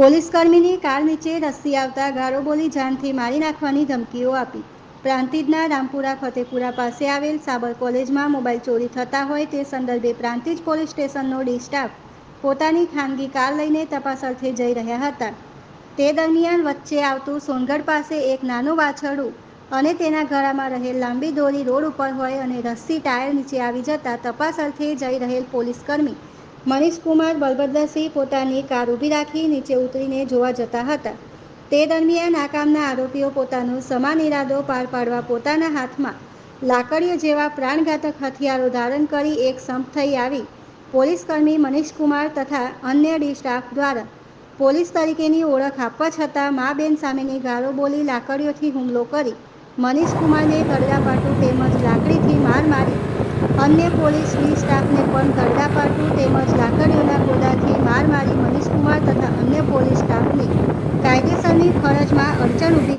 પોલીસકર્મીની car નીચે રસ્સી આવતા ગાળો બોલી જાનથી મારી નાખવાની ધમકીઓ આપી. પ્રાંતિજના રામપુરા ફતેપુરા પાસે આવેલ સાબર કોલેજમાં મોબાઈલ ચોરી થતા હોય તે સંદર્ભે પ્રાંતિજ પોલીસ સ્ટેશનનો ડી સ્ટાફ પોતાની ખાનગી કાર લઈને તપાસ અર્થે જઈ રહ્યા હતા. તે દરમિયાન વચ્ચે આવતું સોનગઢ પાસે એક નાનું વાછરડું અને તેના ગળામાં રહેલ લાંબી દોરી રોડ ઉપર હોય અને રસ્સી ટાયર નીચે આવી જતા તપાસ અર્થે જઈ રહેલ પોલીસકર્મી મનીષકુમાર બલભદ્રસિંહ પોતાની કાર ઊભી રાખી નીચે ઉતરીને જોવા જતા હતા. તે દરમિયાન આ કામના આરોપીઓ પોતાનો સમાન ઇરાદો પાર પાડવા પોતાના હાથમાં લાકડીઓ જેવા પ્રાણઘાતક હથિયારો ધારણ કરી એક સંપ થઈ આવી. પોલીસકર્મી મનીષકુમાર તથા અન્ય ડી સ્ટાફ દ્વારા પોલીસ તરીકેની ઓળખ આપવા છતાં મા બેન સામેની ગાળો બોલી લાકડીઓથી હુમલો કરી મનીષકુમારને ગરડાપાટું તેમજ લાકડીથી માર મારી. અન્ય પોલીસ ડી સ્ટાફને પણ ગરડાપાટું તેમજ માર તથા અન્ય પોલીસ સ્ટાફની કાયદેસરની ફરજમાં અડચણ ઊભી